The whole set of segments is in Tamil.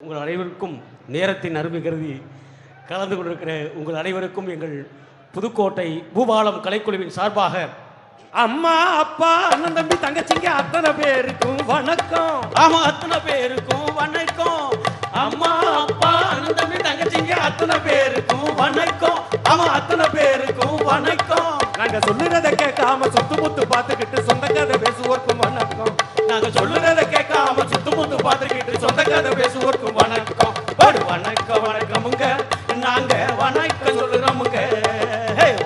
உங்கள் அனைவருக்கும் நேரத்தின் அருமை கருதி கலந்து கொண்டிருக்கிற உங்கள் அனைவருக்கும் எங்கள் புதுக்கோட்டை பூபாலம் கலைக்குழுவின் சார்பாக அம்மா அப்பா அண்ணன் தம்பி தங்கச்சிங்க அத்தனை பேருக்கும் வணக்கம். ஆமா அத்தனை பேருக்கும் வணக்கம். அம்மா அப்பா அண்ணன் தம்பி தங்கச்சிங்க அத்தனை பேருக்கும் வணக்கம். ஆமா அத்தனை பேருக்கும் வணக்கம். நாங்க சொல்லுறத கேட்காம சுத்து முத்து பார்த்துக்கிட்டு சொந்த கதை பேசுவோர்க்கும் வணக்கம். நாங்க சொல்லுறத கேட்காம சுத்து முத்து பார்த்துக்கிட்டு சொந்த கதை பேசுவோருக்கும் வணக்கம். ஒரு வணக்கம் வணக்கமுங்க. நாங்க வணக்கம் சொல்லுறோமுங்க.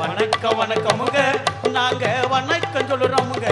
வணக்கம் வணக்கமுங்க. நாங்க வணக்கம் சொல்லுறோமுங்க.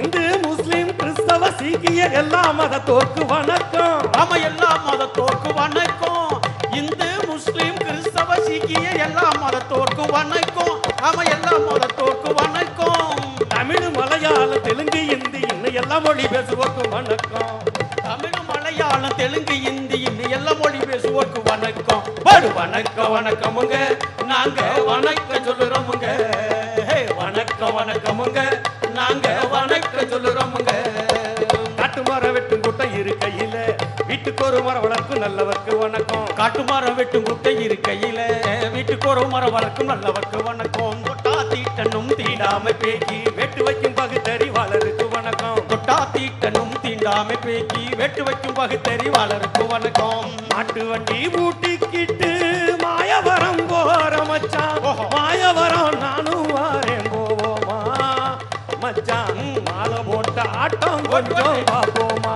இந்து முஸ்லிம் கிறிஸ்தவ சீக்கிய எல்லா மதத்தோர்க்கு வணக்கம். ஆமா எல்லா மதத்தோர்க்கும் வணக்கம். இந்து முஸ்லிம் கிறிஸ்தவ சீக்கிய எல்லா மதத்தோர்க்கும் வணக்கம். ஆமா எல்லா மதத்தோர்க்கும் வணக்கம். தமிழ் மலையாளம் தெலுங்கு இந்தி இன்னும் எல்லா மொழி பேசுவோர்க்கும் வணக்கம். தமிழ் மலையாளம் தெலுங்கு இந்தி இன்னும் எல்லா மொழி பேசுவோர்க்கு வணக்கம். ஒரு வணக்கம் வணக்கமுங்க. நாங்க வணக்கம் சொல்லுறோமுங்க. வணக்கம் வணக்கமுங்க. நாங்க வணக்கம் சொல்லுறோமுங்க. காட்டு மரம் வெட்டும் கூட்டம் இருக்கையில வீட்டுக்கு ஒரு மரம் வளர்க்கும் நல்லவர்க்கு வணக்கம். காட்டு மரம் வெட்டும் குட்டை இருக்கையில வீட்டுக்கு ஒரு மரம் வளர்க்கும் நல்லவர்க்கு வணக்கம். தீண்டாம பேக்கி வெட்டு வைக்கும் பகுத்தறிவாளருக்கு வணக்கம். தொட்டா தீட்டனும் தீண்டாம பேக்கி வெட்டு வைக்கும் பகுத்தறிவாளருக்கு வணக்கம். மாட்டு வண்டி பூட்டிக்கிட்டு மாயவரம் போற மச்சான் மாயவரம் நானும் வாரேன் போவோமா. மச்சான் மாலை போட்ட ஆட்டம் கொஞ்சம் பார்ப்போமா.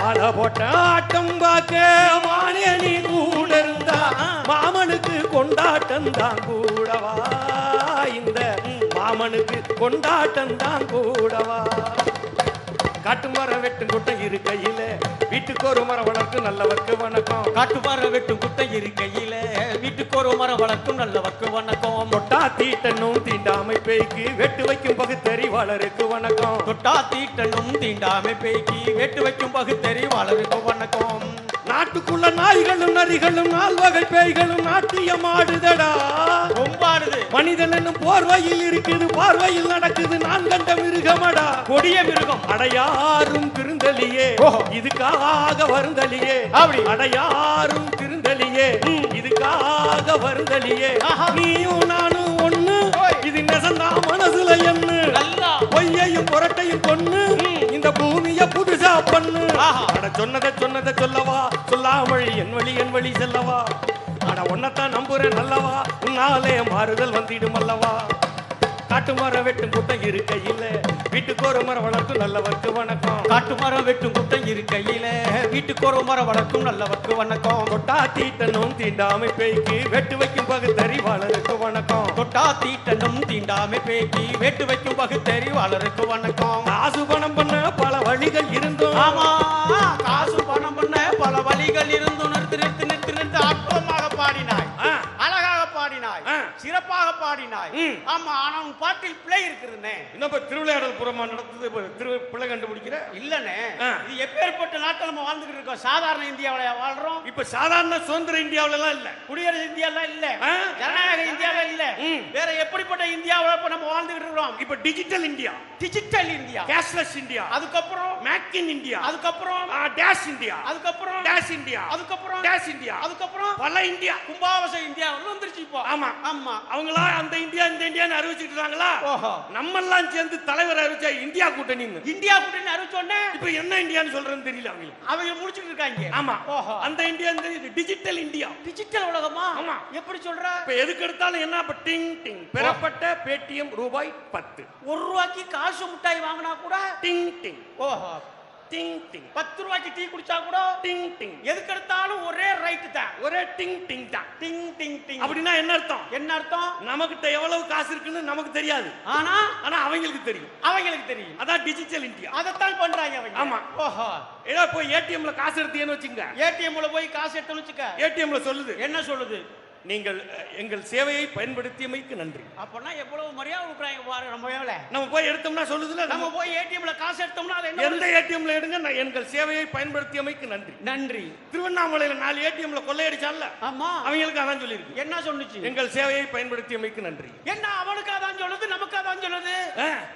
மாலை போட்ட ஆட்டம் பார்க்க மானியனி கூட இருந்தா. மாமனுக்கு கொண்டாட்டம் தான் கூடவா. மாமனுக்கு கொண்டாட்டம் தான் கூடவா? காட்டு மரம் வெட்டும் கூட்டம் இருக்கையில வீட்டுக்கு ஒரு மரம் வளர்க்கும் நல்லவர்க்கு வணக்கம். காட்டு மரம் வெட்டும் குட்டை இருக்கையில வீட்டுக்கு ஒரு மரம் வளர்க்கும் நல்லவர்க்கு வணக்கம். தொட்டா தீட்டனும் தீண்டாமை பேய்க்கு வெட்டு வைக்கும் பகுத்தறிவாளருக்கு வணக்கம். தொட்டா தீட்டனும் தீண்டாமை பேக்கி வெட்டு வைக்கும் பகுத்தறிவாளருக்கு வணக்கம். நாட்டுக்குள்ள நாய்களும் நரிகளும் நால்வகை பேய்களும் நாட்டியம் ஆடுதடா. கொம்பாடுது மனிதன் என்னும் போர்வையில் இருக்குது பார்வையில் நடக்குது நான் கண்ட மிருகமடா. கொடிய மிருகம். அடையாரும் திருந்தலியே. இதுக்காக வருந்தலியே. அப்படி. அடையாரும் திருந்தலியே இதுக்காக வருந்தலியே. நீயும் நானும் ஒண்ணு. இது நெசந்தா மனசுல என்ன நல்லா. பொய்யையும் புரட்டையும் கொன்னு பண்ணு. அட சொன்னதை சொன்னதை சொல்லவா? சொல்லாமல் என் வழி என் வழி செல்லவா? அட உன்னத்தான் நம்புறேன் நல்லவா உன்னாலே மாறுதல் வந்திடும் அல்லவா? காட்டு மரம் வெட்டும் கூட்டம் இருக்கையில். வீட்டுக்கு ஒரு மரம் வளர்க்கும் நல்லவர்க்கு வணக்கம். காட்டு மரம் வெட்டும் குட்டை இருக்கையில. வீட்டுக்கு ஒரு மரம் வளர்க்கும் நல்லவர்க்கு வணக்கம். தொட்டா தீட்டனும் தீண்டாமை பேய்க்கு வெட்டு வைக்கும் பகுத்தறிவாளருக்கு வணக்கம். தொட்டா தீட்டனும் தீண்டாமை பேக்கி வெட்டு வைக்கும் பகுத்தறிவாளருக்கு வணக்கம். காசு பணம் பண்ண பல வழிகள் இருந்தும். ஆமா காசு பணம் பண்ண பல வழிகள் இருந்து நிறுத்தி நிறுத்தி நிறுத்தி நிறுத்தி அற்புதமாக பாடினாய். ஆ, அழகாக பாடினாய். சிறப்பாக பாடினாய். ஆமா ஆனா உன் பாட்டில் பிழை இருக்குதுன்னே. இன்னும் திருவிளையாடல் புறமா நடந்தது திரு பிள்ளை கண்டுபிடிக்கிற? இல்லனே. இது எப்பேற்பட்ட நாட்கள் நம்ம வாழ்ந்துகிட்டு இருக்கோம்? சாதாரண இந்தியாவில வாழ்றோம்? இப்ப சாதாரண சுதந்திர இந்தியாவுல எல்லாம் இல்ல. குடியரசு இந்தியால இல்ல. ஜனநாயக இந்தியால இல்ல. வேற எப்படிப்பட்ட இந்தியாவுல இப்ப நம்ம வாழ்ந்துகிட்டு இருக்கிறோம்? இப்ப digital India digital India cashless India அதுக்கப்புறம்? மேக் இன் இந்தியா அதுக்கப்புறம்? டேஷ் இந்தியா அதுக்கப்புறம்? டேஷ் இந்தியா அதுக்கப்புறம்? டேஷ் இந்தியா அதுக்கப்புறம்? பல இந்தியா கும்பாவச இந்தியா வந்துருச்சு இப்போ ஆமா. ஆமா. அவங்களா அந்த இந்தியா இந்த இந்தியான்னு அறிவிச்சிட்டு இருக்காங்களா நம்ம எல்லாம் சேர்ந்து தலைவர் அறிவிச்சா இந்தியா கூட்டணின்னு. இந்தியா கூட்டணி அறிவிச்சோடனே இப்ப என்ன இந்தியான்னு சொல்றேன்னு தெரியல அவங்களுக்கு. அவங்க முடிச்சுட்டு இருக்காங்க. ஆமா. அந்த இந்தியா இந்த டிஜிட்டல் இந்தியா டிஜிட்டல் உலகமா? ஆமா. எப்படி சொல்ற? இப்ப எதுக்கு எடுத்தாலும் என்ன? இப்ப டிங் டிங். பெறப்பட்ட பேடிஎம் ரூபாய் பத்து. ஒரு ரூபாய்க்கு காசு மிட்டாய் வாங்கினா கூட? டிங் டிங். ஓஹோ. டிங் டிங் பத்து ரூபாய்க்கு டீ குடிச்சா கூட டிங் டிங் எதுக்கு எடுத்தாலும் ஒரே ரைட்டு தான். ஒரே டிங் டிங் தான். டிங் டிங் டிங் அப்படின்னா என்ன அர்த்தம்? என்ன அர்த்தம்? நமக்கிட்ட எவ்வளவு காசு இருக்குன்னு நமக்கு தெரியாது. ஆனா? ஆனா அவங்களுக்கு தெரியும். அவங்களுக்கு தெரியும். அதான் டிஜிட்டல் இந்தியா அதைத்தான் பண்றாங்க அவங்க. ஆமா. ஓஹோ. ஏதோ போய் ஏடிஎம்ல காசு எடுத்தீங்கன்னு வச்சுங்க ஏடிஎம்ல போய் காசு எடுத்து வச்சுக்க. ஏடிஎம்ல சொல்லுது. என்ன சொல்லுது? நீங்கள் எங்கள் சேவையை பயன்படுத்தியமைக்கு நன்றி. அப்பனா எவ்வளவு மரியாதை கொடுக்குறாங்க பாரு நம்ம வேலை நம்ம போய் எடுத்தோம்னா சொல்லுதுல நம்ம போய் ஏடிஎம்ல காசு எடுத்தோம்னா அது எந்த ஏடிஎம்ல எடுங்க நான் எங்கள் சேவையை பயன்படுத்தியமைக்கு நன்றி. நன்றி. திருவண்ணாமலையில நாலு ஏடிஎம்ல கொள்ளையடிச்சான்ல? ஆமா. அவங்களுக்கு அதான் சொல்லியிருக்கு என்ன சொன்னுச்சு? எங்கள் சேவையை பயன்படுத்தியமைக்கு நன்றி. என்ன அவனுக்கு அதான் சொல்லுது நமக்கு அதான் சொல்லுது?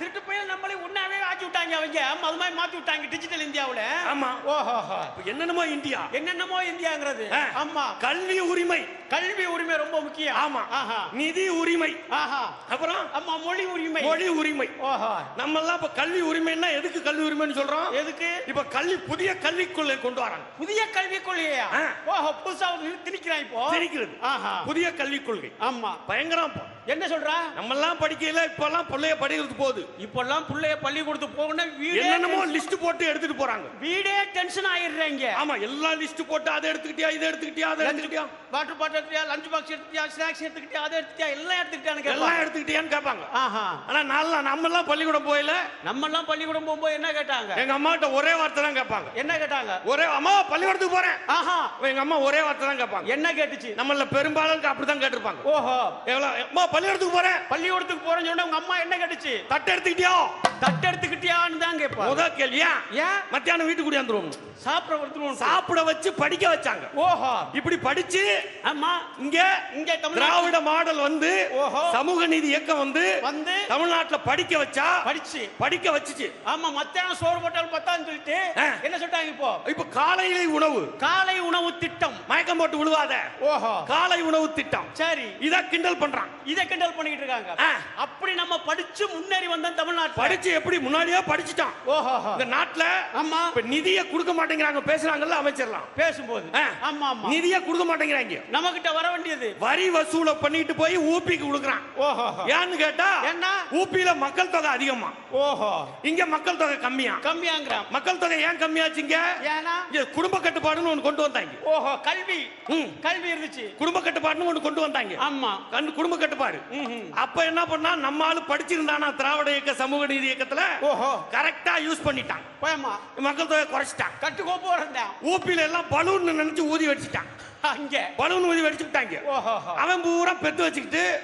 திருட்டு போய் நம்மளே உண்ணாவே ஆக்கி விட்டாங்க அவங்க. அது மாதிரி மாத்தி விட்டாங்க டிஜிட்டல் இந்தியாவுல. ஆமா. ஓஹோ என்னென்னமோ இந்தியா. என்னென்னமோ இந்தியாங்கிறது. ஆமா. கல்வி உரிமை. கல்வி உரிமை ரொம்ப முக்கியம். ஆமா. நிதி உரிமை. ஆஹா. அப்புறம்? ஆமா மொழி உரிமை. மொழி உரிமை. ஓஹோ. நம்ம எல்லாம் இப்ப கல்வி உரிமைன்னா எதுக்கு கல்வி உரிமைன்னு சொல்றோம்? எதுக்கு? இப்ப கல்வி புதிய கல்விக் கொள்கை கொண்டு வராங்க. புதிய கல்விக் கொள்கையா. ஓஹோ புதுசா திணிக்கிறான் இப்போ. ஆஹா. புதிய கல்விக் கொள்கை. ஆமா. பயங்கரம். என்ன சொல்றா? நம்ம எல்லாம் படிக்கையில இப்பெல்லாம் பிள்ளைய படிக்கிறது போகுது. இப்பெல்லாம் பிள்ளைய பள்ளிக்கூடத்துக்கு போகணும் வீடே என்னென்னமோ லிஸ்ட் போட்டு எடுத்துட்டு போறாங்க. வீடே டென்ஷன் ஆயிடுறாங்க. ஆமா எல்லா லிஸ்ட் போட்டு அதை எடுத்துக்கிட்டியா இதை எடுத்துக்கிட்டியா அதை எடுத்துக்கிட்டியா? வாட்டர் பாட்டில் எடுத்துக்கிட்டியா லஞ்ச் பாக்ஸ் எடுத்துக்கிட்டியா ஸ்நாக்ஸ் எடுத்துக்கிட்டியா அதை எடுத்துக்கிட்டியா எல்லாம் எடுத்துக்கிட்டான்னு எல்லாம் எடுத்துக்கிட்டியான்னு கேட்பாங்க. ஆஹா. ஆனா நல்லா நம்ம எல்லாம் பள்ளிக்கூடம் போயில நம்ம எல்லாம் பள்ளிக்கூடம் போகும்போது என்ன கேட்டாங்க? எங்க அம்மா கிட்ட ஒரே வார்த்தை தான் கேட்பாங்க. என்ன கேட்டாங்க? ஒரே அம்மா பள்ளிக்கூடத்துக்கு போறேன். ஆஹா. எங்க அம்மா ஒரே வார்த்தை தான் கேட்பாங்க. என்ன கேட்டுச்சு? நம்மள பெரும்பாலும் அப்படிதான் கேட்டிருப்பாங்க. ஓஹோ. எவ்வளவு அம்மா பள்ளிக்கூடத்துக்கு போறேன். பள்ளிக்கூடத்துக்கு போறேன்னு சொன்னா உங்க அம்மா என்ன கேட்டுச்சு? தட்டை எடுத்துக்கிட்டியா? தட்டு எடுத்துக்கிட்டியான்னு தான் கேட்பா. முத கேள்வியா ஏன்? மத்தியானம் வீட்டுக்கு கூடியாந்துருவோம் சாப்பிட ஒருத்தரும் சாப்பிட வச்சு படிக்க வச்சாங்க. ஓஹோ. இப்படி படிச்சு ஆமா. இங்க இங்க தமிழ்நாடு திராவிட மாடல் வந்து ஓஹோ. சமூக நீதி இயக்கம் வந்து வந்து தமிழ்நாட்டுல படிக்க வச்சா படிச்சு. படிக்க வச்சுச்சு. ஆமா மத்தியானம் சோறு போட்டாலும் பத்தான்னு சொல்லிட்டு ஆ. என்ன சொல்லிட்டாங்க இப்போ? இப்ப காலையில உணவு. காலை உணவு திட்டம். மயக்கம் போட்டு விழுவாத. ஓஹோ. காலை உணவு திட்டம். சரி. இத கிண்டல் பண்றான். இதை கிண்டல் பண்ணிட்டு இருக்காங்க. அப்படி நம்ம படிச்சு முன்னேறி வந்தோம் தமிழ்நாட்டுல. படிச்சு எப்படி முன்னாடியே படிச்சுட்டான். ஓஹோ. இந்த நாட்டுல ஆமா. இப்ப நிதிய கொடுக்க மாட்டேங்கிறாங்க பேசுறாங்கல்ல அமைச்சர்லாம். பேசும்போது. ஆமா ஆமா. நிதிய கொடுக்க மாட்டேங்கிறாங்க. நம்ம கிட்ட வர வேண்டியது. வரி வசூல பண்ணிட்டு போய் ஊபிக்கு கொடுக்குறான். ஓஹோ. ஏன்னு கேட்டா என்ன ஊபியில மக்கள் தொகை அதிகமா. ஓஹோ. இங்க மக்கள் தொகை கம்மியா. கம்மியாங்கிறான். மக்கள் தொகை ஏன் கம்மியாச்சுங்க ஏன்னா? இங்க குடும்ப கட்டுப்பாடுன்னு ஒண்ணு கொண்டு வந்தாங்க. ஓஹோ. கல்வி. கல்வி இருந்துச்சு. குடும்ப கட்டுப்பாடுன்னு ஒண்ணு கொண்டு வந்தாங்க. ஆமா. குடும்ப கட்டுப்பாடு ம்ஹும். அப்ப என்ன பண்ணா நம்ம ஆளு படிச்சிருந்தானா திராவிட இயக்க சமூக நீதி இயக்கத்துல? ஓஹோ. கரெக்டா யூஸ் பண்ணிட்டான். மக்கள் தொகை குறைச்சிட்டான். கட்டுக்கோப்பு வரண்டா ஊப்பில எல்லாம் பலூன் நினைச்சு ஊதி வச்சுட்டான். அங்க. பலூன் வடிச்சு விட்டாங்க அவன் பூரா பெத்து வச்சுக்கிட்டு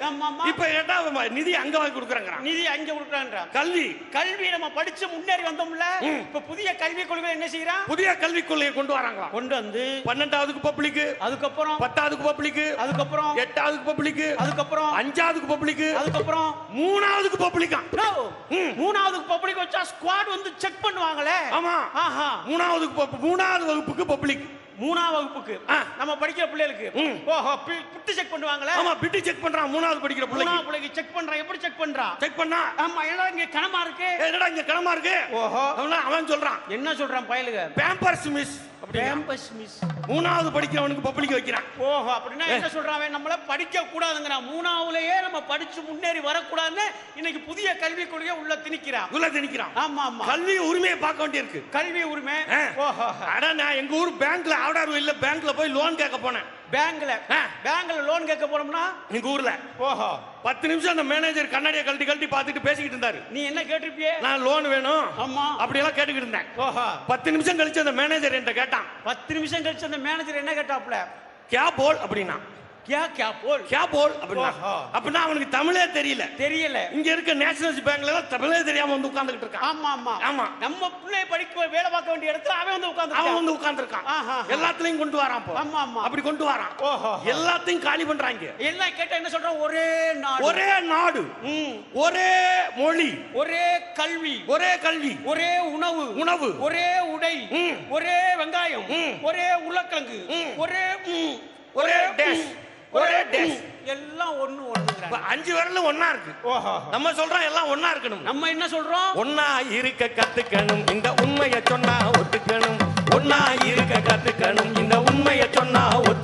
இப்ப கேட்டா நிதி அங்க வாங்கி நிதி அங்க கொடுக்குறான்றான். கல்வி. கல்வி நம்ம படிச்சு முன்னேறி வந்தோம்ல இப்ப புதிய கல்விக் கொள்கை என்ன செய்யறான் புதிய கல்விக் கொள்கையை கொண்டு வராங்களா கொண்டு வந்து பன்னெண்டாவதுக்கு பப்ளிக் அதுக்கப்புறம்? பத்தாவதுக்கு பப்ளிக் அதுக்கப்புறம்? எட்டாவதுக்கு பப்ளிக் அதுக்கப்புறம்? அஞ்சாவதுக்கு பப்ளிக் அதுக்கப்புறம்? மூணாவதுக்கு பப்ளிக்கா No. ம். மூணாவது பப்ளிக் வச்சா ஸ்குவாட் வந்து செக் பண்ணுவாங்களே. ஆமா. ஆஹா. மூணாவதுக்கு மூணாவது வகுப்புக்கு பப்ளிக். மூணாவது வகுப்புக்கு. நம்ம படிக்கிற பிள்ளைகளுக்கு. ஓஹோ பிட்டு செக் பண்ணுவாங்களே? ஆமா பிட்டு செக் பண்றான் மூணாவது படிக்கிற பிள்ளைங்க மூணாவது பிள்ளைக்கு செக் பண்றான் எப்படி செக் பண்றான் செக் பண்ணா. ஆமா எல்லாம் இங்க கனமா இருக்கு? "ஏய், என்னடா இங்க கிளமா இருக்கு? ஓஹோ. அவனா சொல்றான். என்ன சொல்றான் பயலுக? பேம்பர்ஸ் மிஸ் அப்படி கேம்பஸ் மிஸ் மூணாவது படிக்கிறவனுக்கு பப்ளிக் வைக்கிறான். ஓஹோ அப்படின்னா என்ன அவன்? நம்மள படிக்க கூடாதுங்கிறான். மூணாவதுலயே நம்ம படிச்சு முன்னேறி வரக்கூடாதுன்னு இன்னைக்கு புதிய கல்விக் கொள்கையை உள்ள திணிக்கிறான். உள்ள திணிக்கிறான். ஆமா ஆமா. கல்வி உரிமையை பார்க்க வேண்டியிருக்கு. கல்வி உரிமை. ஓஹோ. அட நான் எங்க ஊர் பேங்க்ல ஆவடார் இல்ல பேங்க்ல போய் லோன் கேட்க போனேன். பேங்க்ல. பேங்க்ல லோன் கேட்க போனோம்னா எங்க ஊர்ல. ஓஹோ. பத்து நிமிஷம் அந்த மேனேஜர் கண்ணாடியை கழட்டி கழட்டி பார்த்துட்டு பேசிக்கிட்டு இருந்தாரு. நீ என்ன கேட்டிருப்பியே? நான் லோன் வேணும். ஆமா. அப்படியெல்லாம் கேட்டுக்கிட்டு இருந்தேன். ஓஹோ. பத்து நிமிஷம் கழிச்சு அந்த மேனேஜர் என்கிட்ட கேட்டான். பத்து நிமிஷம் கழிச்சு அந்த மேனேஜர் என்ன கேட்டாப்ல கே போல் அப்படின்னா. கியா கியா போல். கே போல் அப்படின்னா. அப்படின்னா அவனுக்கு தமிழே தெரியல. தெரியல. இங்க இருக்க நேஷனல்ஸ் பேங்க்ல தமிழே தெரியாம வந்து உட்கார்ந்துகிட்டு இருக்கான். ஆமா ஆமா. ஆமா. நம்ம பிள்ளை படிக்க வேலை பார்க்க வேண்டிய இடத்துல அவன் வந்து அவன் உட்கார்ந்து வந்து உட்கார்ந்துருக்கான். எல்லாத்துலயும் கொண்டு வரான் போ ஆமா, ஆமா. அப்படி கொண்டு வரான். எல்லாத்தையும் காலி பண்றாங்க. எல்லாம் கேட்டா என்ன சொல்றான்? ஒரே நாடு. ஒரே நாடு. ஒரே மொழி. ஒரே கல்வி. ஒரே கல்வி. ஒரே உணவு. உணவு. ஒரே உடை. ஒரே வெங்காயம். ஒரே உருளைக்கிழங்கு. ஒரே. ஒரே டேஷ் ஒரே டேஷ் எல்லாம் ஒண்ணு ஒண்ணுங்கிறாங்க. அஞ்சு விரலும் ஒண்ணா இருக்கு. ஓஹோ. நம்ம சொல்றோம் எல்லாம் ஒண்ணா இருக்கணும். நம்ம என்ன சொல்றோம்? ஒன்னா இருக்க கத்துக்கணும். இந்த உண்மைய சொன்னா ஒத்துக்கணும். ஒன்னா இருக்க கத்துக்கணும். இந்த உண்மைய சொன்னா ஒத்துக்கணும்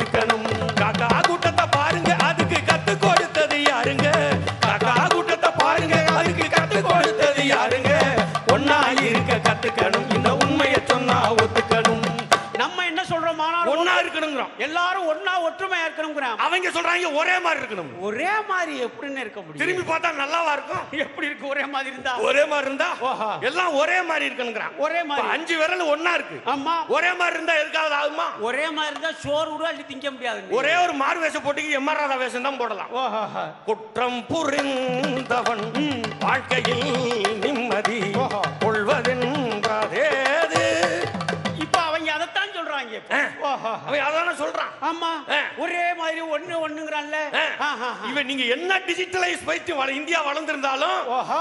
இருக்கணும் எல்லாரும் ஒண்ணா ஒற்றுமையா இருக்கணுங்கிறான் அவங்க சொல்றாங்க ஒரே மாதிரி இருக்கணும். ஒரே மாதிரி எப்படின்னு இருக்க முடியும்? திரும்பி பார்த்தா நல்லாவா இருக்கும்? எப்படி இருக்கு? ஒரே மாதிரி இருந்தா? ஒரே மாதிரி இருந்தா? ஓஹோ. எல்லாம் ஒரே மாதிரி இருக்கணுங்கிறான். ஒரே மாதிரி. அஞ்சு விரல் ஒண்ணா இருக்கு. ஆமா. ஒரே மாதிரி இருந்தா எதுக்காவது ஆகுமா? ஒரே மாதிரி இருந்தா சோறு கூட அள்ளி திங்க முடியாது ஒரே ஒரு மாறு வேஷம் போட்டுக்கு எம்ஆர் ராதா வேஷம் தான் போடலாம். குற்றம் புரிந்தவன் வாழ்க்கையில் நிம்மதி ஓஹோ. அவன் அதான சொல்றான். ஆமா. ஒரே மாதிரி ஒண்ணு ஒண்ணுங்கிறான்ல. இவன் நீங்க என்ன டிஜிட்டலைஸ் பயிற்சி வள இந்தியா வளர்ந்திருந்தாலும்.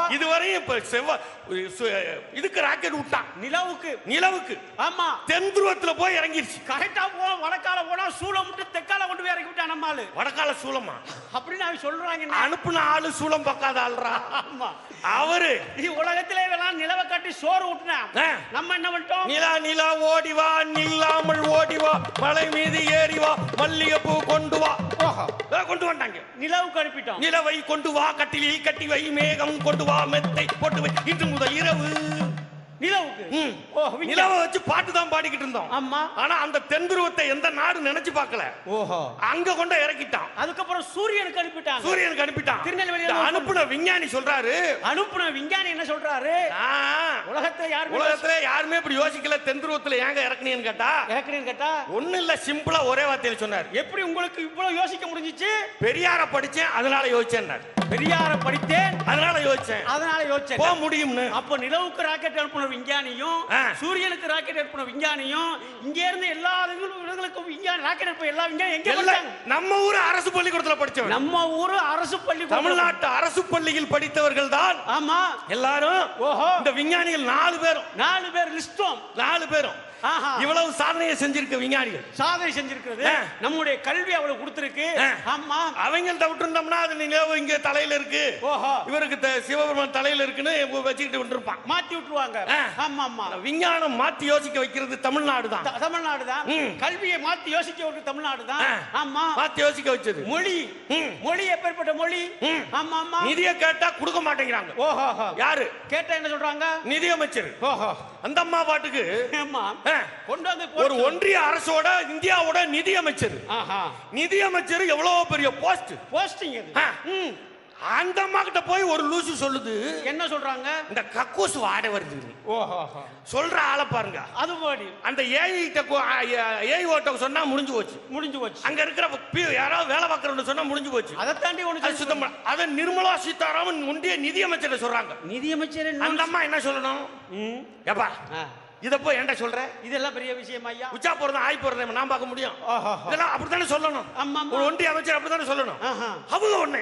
இதுவரையும் இப்ப செவ்வ சு- இதுக்கு ராக்கெட் விட்டான். நிலவுக்கு. நிலவுக்கு. ஆமா. தென் துருவத்துல போய் இறங்கிருச்சு. கரெக்டா போ வடக்கால போனா சூளம் விட்டு தெக்கால கொண்டு போய் இறக்கி விட்டான் நம்மாளு. வடக்கால சூலமா அப்படின்னு அவன் சொல்றாங்க. அனுப்புன ஆளு சூலம் பக்காத ஆள்றா. ஆமா. அவரு. உலகத்திலே வேணாம் நிலவை கட்டி சோறு ஊட்டினா. ஆ. நம்ம என்ன பண்ணிட்டோம்? நிலா நிலா ஓடி வா. நில்லாமல் ஓடி வா. மலை மீது ஏறி வா மல்லிகைப்பூ கொண்டு வா. கொண்டு வந்தாங்க. நிலவுக்கு அனுப்பிட்டோம். நிலவை கொண்டு வா கட்டிலில் கட்டி வை மேகம் கொண்டு வா மெத்தை போட்டு வை. இன்று முதல் இரவு நிலவுக்கு. நிலவை வச்சு பாட்டு தான் பாடிக்கிட்டு இருந்தோம். ஆமா. ஆனா அந்த தென்துருவத்தை எந்த நாடு நினைச்சு பார்க்கல. ஓஹோ. அங்க கொண்டு இறக்கிட்டான். அதுக்கப்புறம் சூரியனுக்கு அனுப்பிட்டாங்க. சூரியனுக்கு அனுப்பிட்டான். திருநெல்வேலியில இந்த அனுப்புன விஞ்ஞானி சொல்றாரு. அனுப்புன விஞ்ஞானி என்ன சொல்றாரு? ஆ, உலகத்தை யாருமே உலகத்துல யாருமே இப்படி யோசிக்கல. தென்துருவத்துல ஏங்க இறக்குனீன்னு கேட்டா? கேட்கறேன்னு கேட்டா? ஒண்ணு இல்ல சிம்பிளா ஒரே வார்த்தையில சொன்னார். எப்படி உங்களுக்கு இவ்வளவு யோசிக்க முடிஞ்சிச்சு? பெரியார படிச்சேன் அதனால யோசிச்சேன் பெரியார படித்தேன் அதனால யோசிச்சேன். அதனால யோசிச்சேன். போக முடியும்னு. அப்ப நிலவுக்கு ராக்கெட் அனுப்புன விஞ்ஞானியும். சூரியனுக்கு ராக்கெட் அனுப்புன விஞ்ஞானியும் இங்க இருந்து எல்லா இடங்களுக்கும் விஞ்ஞானி ராக்கெட் அனுப்புன எல்லா விஞ்ஞானி எங்க படிச்சாங்க நம்ம ஊர் அரசு பள்ளிக்கூடத்துல படிச்சவன். நம்ம ஊரு அரசு பள்ளி தமிழ்நாட்டு அரசு பள்ளியில் படித்தவர்கள் தான் ஆமா. எல்லாரும் ஓஹோ. இந்த விஞ்ஞானிகள் நாலு பேரும். நாலு பேர் லிஸ்டும் நாலு பேரும். இவ்வளவு சாதனையை செஞ்சிருக்க விஞ்ஞானிகள். சாதனை செஞ்சிருக்கிறது. நம்முடைய கல்வி அவ்வளவு கொடுத்திருக்கு. ஆமா. அவங்கள்ட்ட விட்டுருந்தோம்னா அது நிலவு இங்க தலையில இருக்கு. ஓஹோ. இவருக்கு சிவபெருமான் தலையில இருக்குன்னு வச்சுக்கிட்டு விட்டுருப்பான். மாத்தி விட்டுருவாங்க. ஆமா ஆமா. விஞ்ஞானம் மாத்தி யோசிக்க வைக்கிறது தமிழ்நாடு தான். தமிழ்நாடு தான். கல்வியை மாத்தி யோசிக்க ஒரு தமிழ்நாடு தான். ஆமா. மாத்தி யோசிக்க வச்சது. மொழி. மொழி எப்பேற்பட்ட மொழி. ஆமா ஆமா. நிதியை கேட்டா கொடுக்க மாட்டேங்கிறாங்க. ஓஹோ. யாரு? கேட்டா என்ன சொல்றாங்க? நிதியமைச்சர். ஓஹோ. அந்த அம்மா பாட்டுக்கு ஆமா. ஆ, கொண்டு வந்து ஒரு ஒன்றிய அரசோட இந்தியாவோட நிதியமைச்சர் ஆஹா. நிதியமைச்சர் எவ்வளவு பெரிய போஸ்ட்? போஸ்டிங். அந்த அம்மா கிட்ட போய் ஒரு லூசு சொல்லுது. என்ன சொல்றாங்க? இந்த கக்கூஸ் வாடை வருது. ஓஹோ சொல்ற ஆளை பாருங்க. அது போடி. அந்த ஏஐ ஏஐ ஓட்ட சொன்னா முடிஞ்சு போச்சு. முடிஞ்சு போச்சு. அங்க இருக்கிற யாராவது வேலை பார்க்கறவங்க சொன்னா முடிஞ்சு போச்சு. அதை தாண்டி ஒண்ணு சுத்தம் அத நிர்மலா சீதாராமன் ஒன்றிய நிதியமைச்சர் சொல்றாங்க. நிதியமைச்சர் அந்த அம்மா என்ன சொல்லணும்? ம். ஏப்பா. இத போய் என்கிட்ட சொல்ற? இதெல்லாம் பெரிய விஷயம் ஐயா. உச்சா போறதா ஆய் போறதா நான் பார்க்க முடியும். இதெல்லாம் அப்படித்தானே சொல்லணும். ஆமா, ஒன்றிய அமைச்சர் அப்படித்தானே சொல்லணும். அவங்க ஒண்ணு.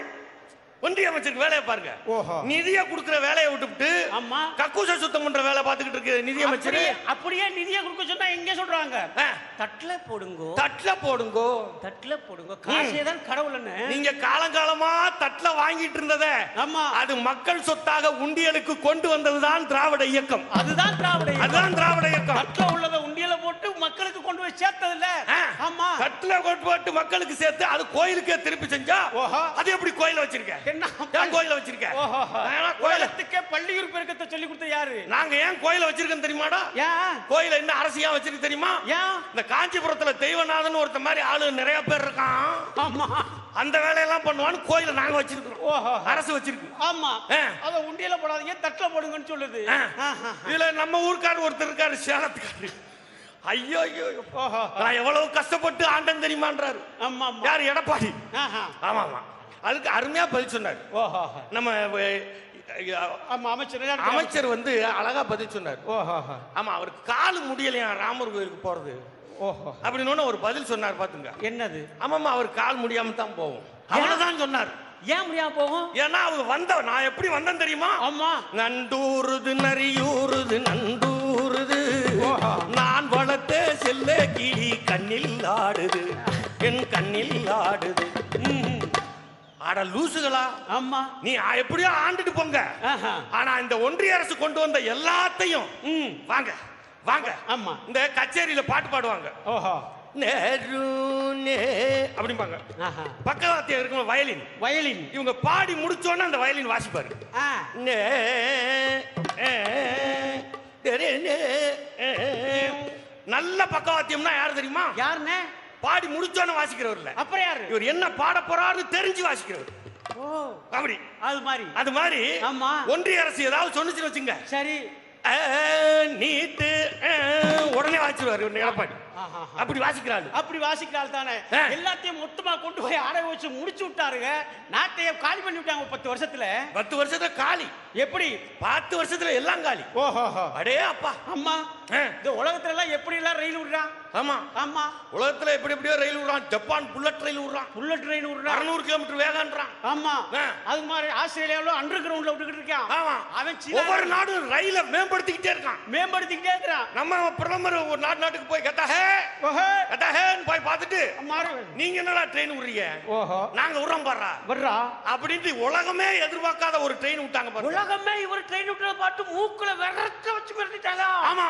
ஒன்றிய அமைச்சருக்கு வேலையை பாருங்க. ஓஹோ. நிதியை கொடுக்கிற வேலையை விட்டுவிட்டு ஆமா. கக்கூச சுத்தம் பண்ற வேலை பார்த்துக்கிட்டு இருக்கு நிதியமைச்சர் அப்படியே அப்படியே நிதியை கொடுக்க சொன்னா எங்க சொல்றாங்க. தட்டுல போடுங்கோ. தட்டுல போடுங்கோ. தட்டுல போடுங்க. காசே தான் கடவுள்னு. நீங்க காலங்காலமா தட்டுல வாங்கிட்டு இருந்தத ஆமா. அது மக்கள் சொத்தாக உண்டியலுக்கு கொண்டு வந்ததுதான் திராவிட இயக்கம். அதுதான் திராவிட இயக்கம். அதுதான் திராவிட இயக்கம். தட்டுல உள்ளத போட்டு மக்களுக்கு கொண்டு போய் சேர்த்தது இல்ல. ஆமா. தட்டுல கொண்டு போட்டு மக்களுக்கு சேர்த்து அது கோயிலுக்கே திருப்பி செஞ்சா ஓஹோ. அது எப்படி கோயில வச்சிருக்க? என்ன? கோயில வச்சிருக்க? ஓஹோ. ஏன்னா கோயில உலகத்துக்கே பள்ளியூர் பெருக்கத்தை சொல்லி கொடுத்த யாரு? நாங்க ஏன் கோயில வச்சிருக்கோம் தெரியுமாடா? ஏன்? கோயில என்ன அரசியா வச்சிருக்கு தெரியுமா? இந்த காஞ்சிபுரத்துல தெய்வநாதன் ஒருத்த மாதிரி ஆளு நிறைய பேர் இருக்கான். ஆமா. அந்த வேலையெல்லாம் பண்ணுவான்னு கோயில நாங்க வச்சிருக்கிறோம். ஓஹோ. அரசு வச்சிருக்கு. ஆமா. அத உண்டியல போடாதீங்க தட்டுல போடுங்கன்னு சொல்லுது. இதுல நம்ம ஊர்க்காரர் ஒருத்தர் இருக்காரு சேலத்துக்காரு ஐயோ நான் எவ்வளவு கஷ்டப்பட்டு ஆண்டன் தெரியுமான்றாரு. ஆமா யார் எடப்பாடி? ஆஹா. ஆமா ஆமா அதுக்கு அருமையா பதில் சொன்னார். நம்ம அமைச்சர் அமைச்சர் வந்து அழகா பதில் சொன்னார். ஆமா அவருக்கு காலு முடியலையா ராமர் கோயிலுக்கு போறது? ஓஹோ. அப்படின்னு ஒரு பதில் சொன்னார் பாத்துங்க. என்னது? ஆமாமா அவர் கால் முடியாம தான் போவோம். அவ்வளவுதான் சொன்னார். ஏன் முடியாம போகும்? ஏன்னா அவர் வந்த நான் எப்படி வந்தேன் தெரியுமா? ஆமா. நண்டூருது நரியூருது நண்டூருது. ஓஹோ. நான் கிளி கண்ணில் ஆடுது. என் கண்ணில் ஆடுது. அட லூசுகளா? ஆமா. நீ எப்படியோ ஆண்டுட்டு போங்க. ஆனா இந்த ஒன்றிய அரசு கொண்டு வந்த எல்லாத்தையும் வாங்க வாங்க. ஆமா. இந்த கச்சேரியில பாட்டு பாடுவாங்க. ஓஹோ. அப்படிம்பாங்க. பக்கவாத்தியம் இருக்கும் வயலின். வயலின். இவங்க பாடி முடிச்சோன்னா அந்த வயலின் வாசிப்பாரு. நே. நல்ல பக்கவாத்தியம்னா யார் தெரியுமா? யாருண்ணே பாடி முடிச்சோன்னு வாசிக்கிறவர் இல்ல அப்புறம் யாரு? இவர் என்ன பாட போறாருன்னு தெரிஞ்சு வாசிக்கிறவர். ஓ. அப்படி. அது மாதிரி. அது மாதிரி ஆமா. ஒன்றிய அரசு ஏதாவது சொன்னுச்சுன்னு வச்சுங்க. சரி. நீட்டு உடனே வாசிச்சிருவாரு இவர் எடப்பாடி. அப்படி வாசிக்கிறாரு அப்படி வாசிக்கிறாள் தானே. எல்லாத்தையும் மொத்தமா கொண்டு போய் அடை வச்சு முடிச்சு விட்டாருங்க. நாட்டையே காலி பண்ணி விட்டாங்க பத்து வருஷத்துல. பத்து வருஷத்துல காலி. எப்படி? பத்து வருஷத்துல எல்லாம் காலி. ஓஹோ. அடே அப்பா. அம்மா இந்த உலகத்துல எல்லாம் எப்படி எல்லாம் ரயில் விடுறான்? ஆமா. ஆமா. உலகத்துல எப்படி எப்படியோ ரயில் விடுறான். ஜப்பான் புல்லட் ரயில் விடுறான். புல்லட் ட்ரெயின் விடுறான். அறுநூறு கிலோமீட்டர் வேகன்றான் ஆமா. அது மாதிரி ஆஸ்திரேலியாவுல அண்டர் கிரவுண்ட்ல விட்டுக்கிட்டு இருக்கான். ஆமா. அவன் ஒவ்வொரு நாடும் ரயில மேம்படுத்திக்கிட்டே இருக்கான். மேம்படுத்திக்கிட்டே இருக்கிறான். நம்ம பிரதமர் ஒரு நாட்டு நாட்டுக்கு போய் கத்தா ஹே ஓஹோ கத்தா ஹேன்னு போய் பார்த்துட்டு நீங்க என்னடா ட்ரெயின் விடுறீங்க ஓஹோ. நாங்க விடுறோம் பாடுறா வர்றா? அப்படின்ட்டு உலகமே எதிர்பார்க்காத ஒரு ட்ரெயின் விட்டாங்க பாருங்க. உலகமே இவர் ட்ரெயின் விட்டுறத பார்த்து மூக்குல விரக்க வச்சு மிரட்டிட்டாங்க. ஆமா.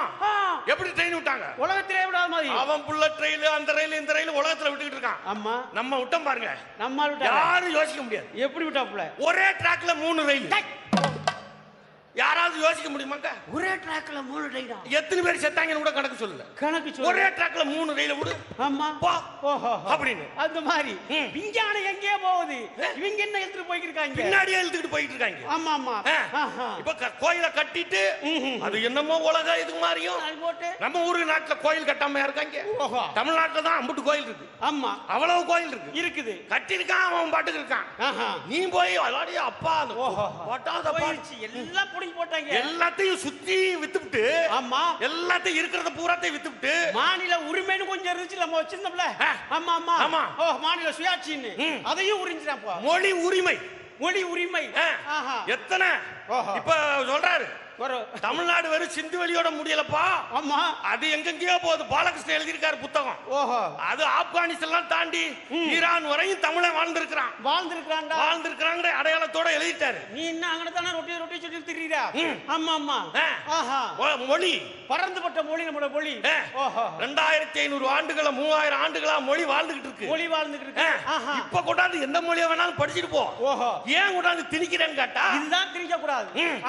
எப்படி ட்ரெயின் விட்டாங்க? உலகத்திலே விடாத மாதிரி. அவன் புள்ள ட்ரெயின் அந்த ரயில் இந்த ரயில் உலகத்துல விட்டுக்கிட்டு இருக்கான். ஆமா. நம்ம விட்டோம் பாருங்க. நம்ம யாரும் யோசிக்க முடியாது. எப்படி விட்டாப்புல? ஒரே ட்ராக்ல மூணு ரயில் யாராவது யோசிக்க முடியுமாங்க? ஒரே ட்ராக்ல மூணு ட்ரெயினா எத்தனை பேர் செத்தாங்கன்னு கூட கணக்கு சொல்லல. கணக்கு சொல்லு ஒரே ட்ராக்ல மூணு ரயில விடு. ஆமா. போ. ஓஹோ. அப்படின்னு. அந்த மாதிரி. விஞ்ஞானம் எங்கேயோ போகுது. இவங்க என்ன எடுத்துட்டு போய்க்கிருக்காங்க? பின்னாடியே இழுத்துக்கிட்டு போயிட்டு இருக்காங்க ஆமா. ஆமா. இப்ப கோயிலை கட்டிட்டு அது என்னமோ உலக இது மாதிரியும் நம்ம ஊரு நாட்டுல கோயில் கட்டாம இருக்காங்க? ஓஹோ. தமிழ்நாட்டுல தான் அம்புட்டு கோயில் இருக்கு. ஆமா. அவ்வளவு கோயில் இருக்கு. இருக்குது. கட்டிருக்கான் அவன் பாட்டுக்கு இருக்கான். நீ போய் அலாடி அப்பா. போட்டாத பாட்டு. போயிடுச்சு. எல்லாம் புடிங்கி போட்டாங்க. எல்லாத்தையும் சுத்தி வித்துவிட்டு ஆமா. எல்லாத்தையும் இருக்கிறத பூராத்தையும் வித்துவிட்டு மாநில உரிமைன்னு கொஞ்சம் இருந்துச்சு நம்ம வச்சிருந்தோம்ல. ஆமா ஆமா. ஆமா. ஓ மாநில சுயாட்சின்னு. அதையும் உறிஞ்சிட்டாப்பா மொழி உரிமை. மொழி உரிமை. எத்தனை. இப்ப சொல்றாரு. தமிழ்நாடு வெறும் சிந்து வெளியோட முடியலப்பா. ஆமா. அது எங்கெங்கயோ போகுது. பாலகிருஷ்ணன் எழுதியிருக்காரு புத்தகம். ஓஹோ. அது ஆப்கானிஸ்தான் தாண்டி ஈரான் வரையும் தமிழன் வாழ்ந்திருக்கிறான். வாழ்ந்திருக்காண்டா வாழ்ந்திருக்கிறாங்க அடையாளத்தோட எழுதிட்டாரு. நீ என்ன அங்கே தானே ரொட்டி ரொட்டி சுட்டி திரியா. ஆமா ஆமா. ஆஹா. மொழி. பறந்துபட்ட மொழி நம்மளோட மொழி. ரெண்டாயிரத்தி ஐநூறு ஆண்டுகளா மூவாயிரம் ஆண்டுகளா மொழி வாழ்ந்துகிட்டு இருக்கு. மொழி வாழ்ந்துகிட்டு. இருக்கு. இப்ப கொண்டாந்து எந்த மொழியை வேணாலும் படிச்சுட்டு போ. ஏன் கொண்டாந்து திணிக்கிறேன்னு கேட்டா இதுதான் திரிக்க கூடாது.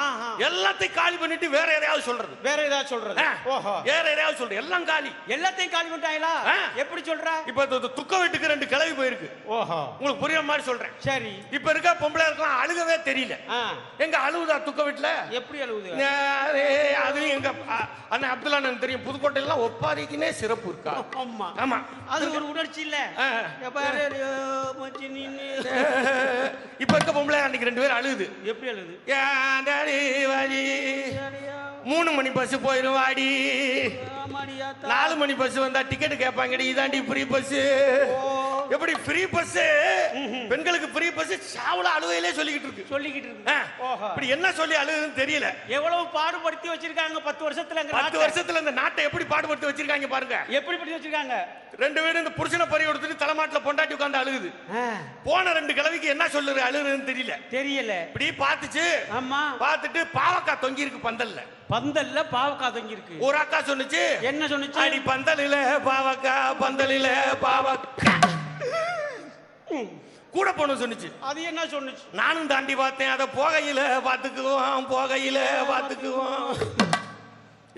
ஆஹா எல்லாத்தையும் காலி பண்ணிட்டு வேற எதையாவது சொல்றது. வேற ஏதாவது சொல்றது. ஓஹோ. வேற எதையாவது சொல்றது. எல்லாம் காலி. எல்லாத்தையும் காலி பண்ணிட்டாங்களா. எப்படி சொல்ற? இப்ப துக்க வீட்டுக்கு ரெண்டு கிளவி போயிருக்கு. ஓஹோ. உங்களுக்கு புரியுற மாதிரி சொல்றேன். சரி. இப்ப இருக்க பொம்பளை இருக்கலாம் அழுகவே தெரியல. எங்க அழுவுதா துக்க வீட்டுல? எப்படி அழுவுது அது அதுவும் எங்க அண்ணன் அப்துல்லா அண்ணன் தெரியும். புதுக்கோட்டையில ஒப்பாரிக்குனே சிறப்பு இருக்கா? ஆமா. ஆமா. அது ஒரு உணர்ச்சி இல்ல. நீனு. இப்ப இருக்க பொம்பளை அன்னைக்கு ரெண்டு பேரும் அழுகுது. எப்படி அழுது ஏன் டாடி வாடி மூணு மணி பஸ் வாடி நாலு மணி பஸ் வந்தா டிக்கெட் கேட்பாங்கடி. இதாண்டி ஃப்ரீ பஸ் எப்படி ஃப்ரீ பஸ் பெண்களுக்கு ஃப்ரீ பஸ் சாவுல அழுவையிலே சொல்லிக்கிட்டு இருக்கு. சொல்லிக்கிட்டு இருக்கு. இப்படி என்ன சொல்லி அழுகுதுன்னு தெரியல. எவ்வளவு பாடுபடுத்தி வச்சிருக்காங்க பத்து வருஷத்துல பத்து. வருஷத்துல இந்த நாட்டை எப்படி பாடுபடுத்தி வச்சிருக்காங்க பாருங்க. எப்படி படுத்தி வச்சிருக்காங்க? ரெண்டு பேரும் இந்த புருஷனை பறி கொடுத்துட்டு தலைமாட்டுல பொண்டாட்டி உட்கார்ந்து அழுகுது. போன ரெண்டு கிழவிக்கு என்ன சொல்லுது அழுகுதுன்னு தெரியல. தெரியல. இப்படி பார்த்துச்சு. ஆமா. பார்த்துட்டு பாவக்காய் தொங்கி இருக்கு பந்தல்ல. பந்தல்ல பாவக்காய் தொங்கி இருக்கு ஒரு அக்கா சொன்னுச்சு என்ன சொன்னுச்சு? அடி பந்தலில பாவக்கா பந்தலில பாவக்கா கூட பொண்ணு சொன்னுச்சு. அது என்ன சொன்னுச்சு? நானும் தாண்டி பார்த்தேன். அதை போகையில பார்த்துக்குவோம் போகையில பார்த்துக்குவோம்.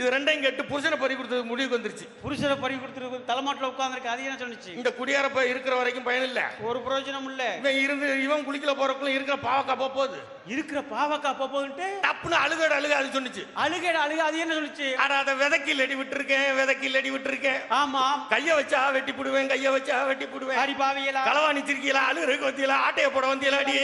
இது ரெண்டையும் கேட்டு புருஷனை பறி கொடுத்தது முடிவுக்கு வந்துருச்சு. புருஷனை பறி கொடுத்துருக்கு தலைமாட்டில் உட்காந்துருக்கு அது என்ன சொன்னுச்சு? இந்த குடியாரப்ப இருக்கிற வரைக்கும் பயன் இல்ல. ஒரு பிரயோஜனம் இல்ல. இவன் இருந்து இவன் குளிக்கல போறக்குள்ள இருக்கிற பாவக்கா போக போகுது? இருக்கிற பாவக்காய் போட்டு டப்புன்னு அழுகட அழுக அது சொன்னுச்சு. அழுகை அழுக அது என்ன சொல்லுச்சு ஆனா அதை விதைக்கு லடி விட்டுருக்கேன் விதைக்கு லடி விட்டுருக்கேன். ஆமா. கைய வச்சா வெட்டி போடுவேன் கைய வச்சா வெட்டி போடுவேன். அடி பாவியலா களவாணி சிரிக்கலா அழுகுறதுக்கு வந்தீங்களா ஆட்டைய போட வந்தீங்களா அடி?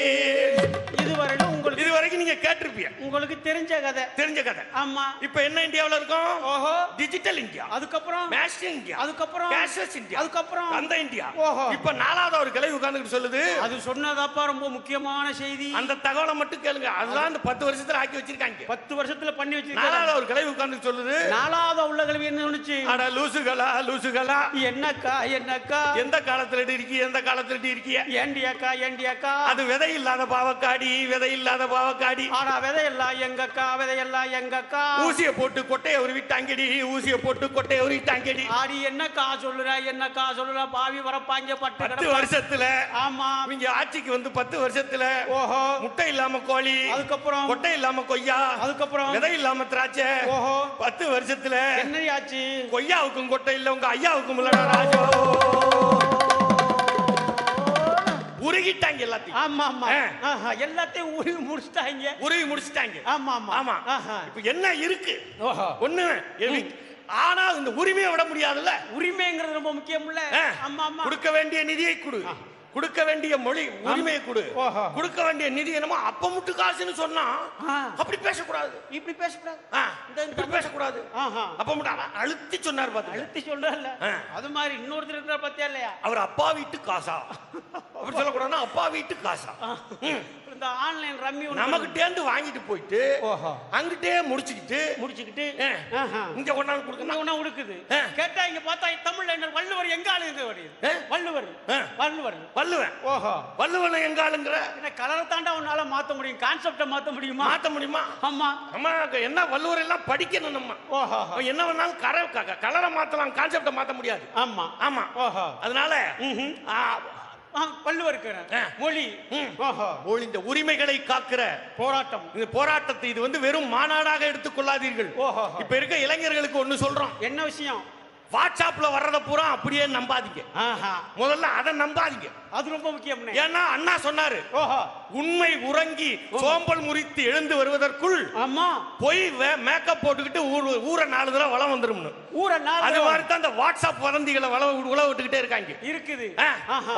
இதுவரையிலும் உங்களுக்கு இது வரைக்கும் நீங்க கேட்டிருப்பீங்க. உங்களுக்கு தெரிஞ்ச கதை. தெரிஞ்ச கதை. ஆமா. இப்ப என்ன இந்தியாவுல இருக்கோம். ஓஹோ. டிஜிட்டல் இந்தியா அதுக்கப்புறம்? மேஷ் இந்தியா அதுக்கப்புறம்? கேஷ்லெஸ் இந்தியா அதுக்கப்புறம்? அந்த இந்தியா ஓஹோ. இப்ப நாலாவது ஒரு கிளை உட்கார்ந்துட்டு சொல்லுது. அது சொன்னதாப்பா ரொம்ப முக்கியமான செய்தி. அந்த தகவலை மட்டும் கேளுங்க. அதுதான் இந்த பத்து வருஷத்துல ஆக்கி வச்சிருக்காங்க. பத்து வருஷத்துல பண்ணி வச்சிருக்காங்க. நாலாவது ஒரு கிளை உட்கார்ந்து சொல்லுது. நாலாவது உள்ள கல்வி என்ன சொன்னுச்சு? அட லூசுகளா லூசுகளா? என்னக்கா என்னக்கா? எந்த காலத்துல இருக்கீ எந்த காலத்துல இருக்கிய? ஏண்டி அக்கா ஏண்டி அக்கா அது விதை இல்லாத பாவக்காடி விதை இல்லாத பாவக்காடி. ஆனா விதையெல்லாம் எங்கக்கா விதையெல்லாம் எங்கக்கா? ஊசிய போட்டு கொட்டைய கொட்டையை உருவிட்டாங்கடி ஊசியை போட்டு கொட்டையை உருவிட்டாங்கடி ஆடி என்னக்கா சொல்லுற என்னக்கா சொல்லுற? பாவி வரப்பாங்க பட்டு பத்து. வருஷத்துல ஆமா. இவங்க ஆட்சிக்கு வந்து பத்து வருஷத்துல ஓஹோ. முட்டை இல்லாம கோழி அதுக்கப்புறம்? கொட்டை இல்லாம கொய்யா அதுக்கப்புறம்? விதை இல்லாம திராட்சை ஓஹோ. பத்து வருஷத்துல என்னையாச்சு? கொய்யாவுக்கும் கொட்டை இல்ல உங்க ஐயாவுக்கும் இல்லடா ராஜோ. உருகிட்டாங்க எல்லாத்தையும். ஆமா ஆமா. எல்லாத்தையும் உருவி முடிச்சிட்டாங்க. உருவி முடிச்சிட்டாங்க. ஆமா ஆமா. ஆமா. இப்ப என்ன இருக்கு? ஓஹோ. ஒண்ணு ஆனா இந்த உரிமையை விட முடியாதுல்ல? உரிமைங்கிறது ரொம்ப முக்கியம் இல்ல. ஆமா ஆமா. கொடுக்க வேண்டிய நிதியை கொடு. கொடுக்க வேண்டிய மொழி உரிமையை கொடு. கொடுக்க வேண்டிய நிதி என்னமோ அப்ப முட்டு காசுன்னு சொன்னா. அப்படி பேசக்கூடாது. இப்படி பேசக்கூடாது. இப்படி பேசக்கூடாது. அப்ப மட்டும் அழ- அழுத்தி சொன்னார் பாத்து அழுத்தி சொல்றல ஆ. அது மாதிரி இன்னொருத்தர் இருக்கிற பத்தியா இல்லையா? அவர் அப்பா வீட்டு காசா? அப்படி சொல்லக்கூடாதுன்னா அப்பா வீட்டு காசா. இந்த ஆன்லைன் ரம்மி ஒண்ணு நமக்கிட்டேந்து வாங்கிட்டு போயிட்டு அங்கிட்டே முடிச்சுக்கிட்டு முடிச்சுக்கிட்டு. இங்க கொண்டாந்து கொடுக்கணும். ஒண்ணா உடுக்குது. கேட்டா இங்க பார்த்தா தமிழ்ல என்ன? வள்ளுவர் எங்க ஆளுங்க வருது? வள்ளுவர். வள்ளுவர். வல்லுவன் ஓஹோ. வல்லுவன் எங்க ஆளுங்கிற என்ன கலரை தாண்டா உன்னால மாத்த முடியும்? கான்செப்டை மாத்த முடியுமா? மாத்த முடியுமா? ஆமா. அங்க என்ன வள்ளுவர் எல்லாம் படிக்கணும் நம்ம ஓஹோ. என்ன வேணாலும் கர கலரை மாத்தலாம் கான்செப்டை மாத்த முடியாது. ஆமா. ஆமா. ஓஹோ. அதனால வள்ளுவருக்கு. மொழி. ம். ஓஹோ. ஓ, இந்த உரிமைகளை காக்கிற. போராட்டம். இந்த போராட்டத்தை இது வந்து வெறும் மாநாடாக எடுத்துக்கொள்ளாதீர்கள் இப்ப இருக்க இளைஞர்களுக்கு ஒண்ணு சொல்றோம். என்ன விஷயம்? வாட்ஸ்அப்ல வர்றத பூரா அப்படியே நம்பாதீங்க. முதல்ல அதை நம்பாதீங்க. அது ரொம்ப முக்கியம் ஏன்னா அண்ணா சொன்னாரு ஓஹோ. உண்மை உறங்கி சோம்பல் முறித்து எழுந்து வருவதற்குள் ஆமா. பொய் மேக்கப் போட்டுக்கிட்டு ஊர் ஊரை நாலு தடவை வளம் வந்துரும்னு. ஊரை நாலு அது மாதிரி தான் இந்த வாட்ஸ்அப் வதந்திகளை வள உழ விட்டுக்கிட்டே இருக்காங்க. இருக்குது.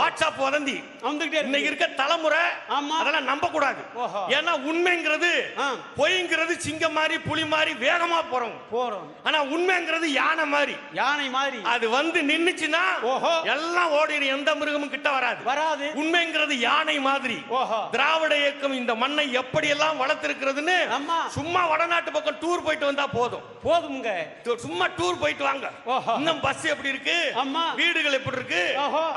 வாட்ஸ்அப் வதந்தி. வந்துகிட்டே இருக்கு. இன்னைக்கு இருக்க தலைமுறை ஆமா. அதெல்லாம் நம்ப கூடாது. ஏன்னா உண்மைங்கிறது. பொய்ங்கிறது சிங்கம் மாதிரி புலி மாதிரி வேகமா போறோம். போறோம். ஆனா உண்மைங்கிறது யானை மாதிரி. யானை மாதிரி. அது வந்து நின்னுச்சுன்னா. எல்லாம் ஓடிடும். எந்த மிருகமும் கிட்ட வராது. வராது. உண்மைங்கிறது யானை மாதிரி. திராவிட இயக்கம் இந்த மண்ணை எப்படி எல்லாம் வளர்த்திருக்கிறதுன்னு. சும்மா வடநாட்டு பக்கம் டூர் போயிட்டு வந்தா போதும். போதுமுங்க. சும்மா டூர் போயிட்டு வாங்க. இன்னும் பஸ் எப்படி இருக்கு? ஆமா. வீடுகள் எப்படி இருக்கு.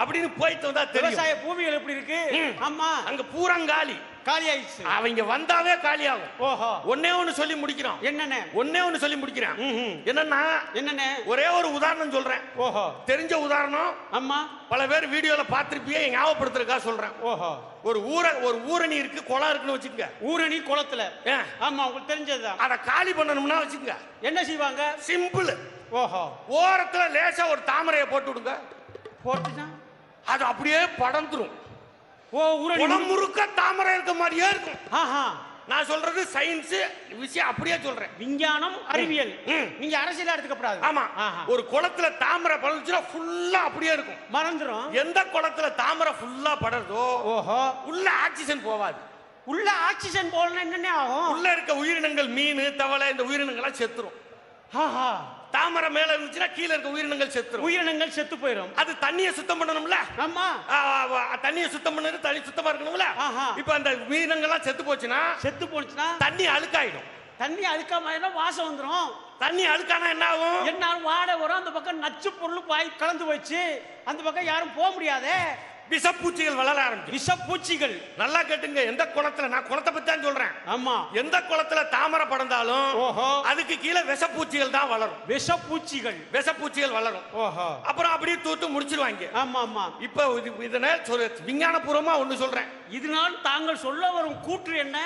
அப்படின்னு போயிட்டு வந்தா தெரியும். விவசாய பூமிகள் எப்படி இருக்கு? ம். ஆமா அங்க பூரங்காலி. காலி ஆயிடுச்சு அவங்க வந்தாவே காலியாகும். ஓஹோ. ஒன்னே ஒண்ணு சொல்லி முடிக்கிறோம். என்னண்ணே ஒன்னே ஒண்ணு சொல்லி முடிக்கிறேன். என்னன்னா என்னண்ணே ஒரே ஒரு உதாரணம் சொல்றேன். ஓஹோ. தெரிஞ்ச உதாரணம் அம்மா பல பேர் வீடியோல பார்த்திருப்பியே ஞாபகப்படுத்துறதுக்கா சொல்றேன். ஓஹோ. ஒரு ஊர ஒரு ஊரணி இருக்கு குளம் இருக்குன்னு வச்சுக்கங்க. ஊரணி குளத்துல? ஆமா உங்களுக்கு தெரிஞ்சதுதான் அதை காலி பண்ணணும்னா வச்சுக்கங்க. என்ன செய்வாங்க? சிம்பிள். ஓஹோ. ஓரத்துல லேசா ஒரு தாமரையை போட்டு விடுங்க. போட்டுனா அது அப்படியே படந்துரும் ஓ ஊரணி குளம் முழுக்க தாமரை இருக்க மாதிரியே இருக்கும். ஆஹா. நான் சொல்றது சயின்ஸ் விஷயம் அப்படியே சொல்றேன். விஞ்ஞானம் அறிவியல். நீங்க அரசியல் எடுத்துக்கப்படாது. ஆமா. ஒரு குளத்துல தாமரை படர்ந்துச்சுன்னா ஃபுல்லா அப்படியே இருக்கும். மறந்துரும். எந்த குளத்துல தாமரை ஃபுல்லா படருதோ ஓஹோ. உள்ள ஆக்சிஜன் போவாது. உள்ள ஆக்சிஜன் போடணும் என்னென்ன ஆகும்? உள்ள இருக்க உயிரினங்கள் மீன் தவளை இந்த உயிரினங்கள்லாம் செத்துரும். ஆஹா. தாமரை மேல இருந்துச்சுன்னா கீழே இருக்க உயிரினங்கள் செத்துரும். உயிரினங்கள் செத்து போயிடும் அது தண்ணியை சுத்தம் பண்ணணும்ல? ஆமா. தண்ணியை சுத்தம் பண்ணது தண்ணி சுத்தமா இருக்கணும்ல. இப்ப அந்த உயிரினங்கள்லாம் செத்து போச்சுன்னா செத்து போச்சுன்னா தண்ணி அழுக்காயிடும். தண்ணி அழுக்காம வாசம் வந்துரும். தண்ணி அழுக்கானா என்ன ஆகும்? என்ன வாடை வரும் அந்த பக்கம் நச்சு பொருள் பாய் கலந்து வச்சு அந்த பக்கம் யாரும் போக முடியாதே. விஷப்பூச்சிகள் வளர ஆரம்பிக்கும் விஷப்பூச்சிகள். நல்லா கேட்டுங்க எந்த குளத்துல? நான் குளத்தை பத்தி தான் சொல்றேன். ஆமா. எந்த குளத்துல தாமரை படந்தாலும் ஓஹோ. அதுக்கு கீழே விஷப்பூச்சிகள் தான் வளரும். விஷப்பூச்சிகள். விஷப்பூச்சிகள் வளரும். ஓஹோ. அப்புறம் அப்படியே தூத்து முடிச்சிருவாங்க. ஆமா ஆமா இப்ப இது இதனை சொல்ல விஞ்ஞானபூர்வமா ஒண்ணு சொல்றேன். இதனால் தாங்கள் சொல்ல வரும் கூற்று என்ன?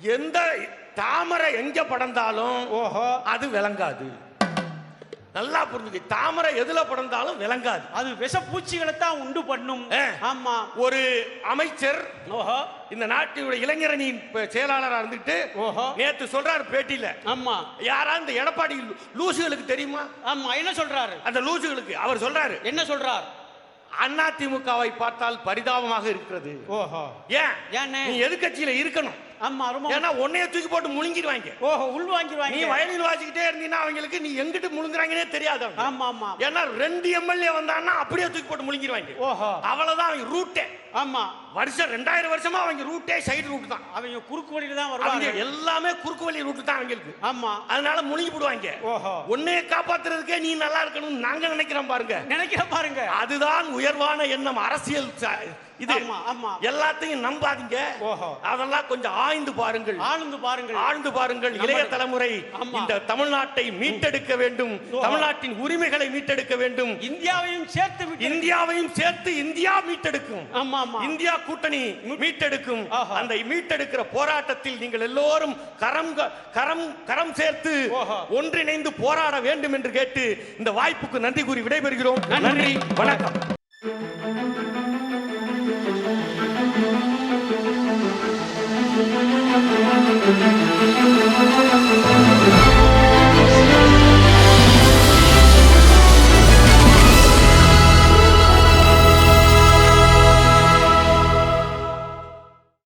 எந்த தாமரை எங்க படந்தாலும் ஓஹோ. அது விளங்காது. நல்லா புரிஞ்சுக்க. தாமரை எதுல படந்தாலும் விளங்காது. அது விஷப்பூச்சிகளை தான் உண்டு பண்ணும். ஆமா. ஒரு அமைச்சர் ஓஹோ. இந்த நாட்டினுடைய இளைஞரணியின் ப- செயலாளரா இருந்துட்டு ஓஹோ. நேத்து சொல்றாரு பேட்டியில. ஆமா. யாரா இந்த எடப்பாடி லூசுகளுக்கு தெரியுமா? ஆமா என்ன சொல்றாரு? அந்த லூசுகளுக்கு அவர் சொல்றாரு. என்ன சொல்றார்? அதிமுகவை பார்த்தால் பரிதாபமாக இருக்கிறது. ஓஹோ. ஏன்? ஏண்ணே நீ எதிர்க்கட்சியில இருக்கணும். ஆமா ரொம்ப ஏன்னா உன்னைய தூக்கி போட்டு முழுங்கிடுவாங்க. ஓஹோ உள் நீ வாங்கிடுவாங்க வயலில் வாசிக்கிட்டே இருந்தீங்கன்னா அவங்களுக்கு நீ எங்கிட்டு முழுங்குறாங்கன்னே தெரியாது. ஆமா ஆமா. ஏன்னா ரெண்டு எம்எல்ஏ வந்தான்னா அப்படியே தூக்கி போட்டு முழுங்கிடுவாங்க. ஓஹோ. அவ்வளவுதான் அவங்க ரூட்டே ஆமா. வருஷம் ரெண்டாயிரம் வருஷமா அவங்க ரூட்டே சைடு ரூட் தான். அவங்க குறுக்கு வழியில தான் வருவாங்க. எல்லாமே குறுக்கு வழி ரூட் தான் அவங்களுக்கு. ஆமா. அதனால முழுங்கி போடுவாங்க. ஓஹோ. உன்னைய காப்பாத்துறதுக்கே நீ நல்லா இருக்கணும்னு நாங்க நினைக்கிறோம் பாருங்க. நினைக்கிற பாருங்க. அதுதான் உயர்வான எண்ணம் அரசியல் இது. எல்லாத்தையும் நம்பாதீங்க. அதெல்லாம் கொஞ்சம் ஆய்ந்து பாருங்கள். ஆழ்ந்து பாருங்கள். ஆழ்ந்து பாருங்கள். இளைய தலைமுறை. இந்த தமிழ்நாட்டை மீட்டெடுக்க வேண்டும். தமிழ்நாட்டின் உரிமைகளை மீட்டெடுக்க வேண்டும். இந்தியாவையும் சேர்த்து இந்தியாவையும் சேர்த்து இந்தியா மீட்டெடுக்கும். இந்தியா கூட்டணி மீட்டெடுக்கும். அந்த மீட்டெடுக்கிற போராட்டத்தில் நீங்கள் எல்லோரும் கரம் கரம் கரம் சேர்த்து. ஒன்றிணைந்து போராட வேண்டும் என்று கேட்டு இந்த வாய்ப்புக்கு நன்றி கூறி விடைபெறுகிறோம். நன்றி. வணக்கம். Thank you.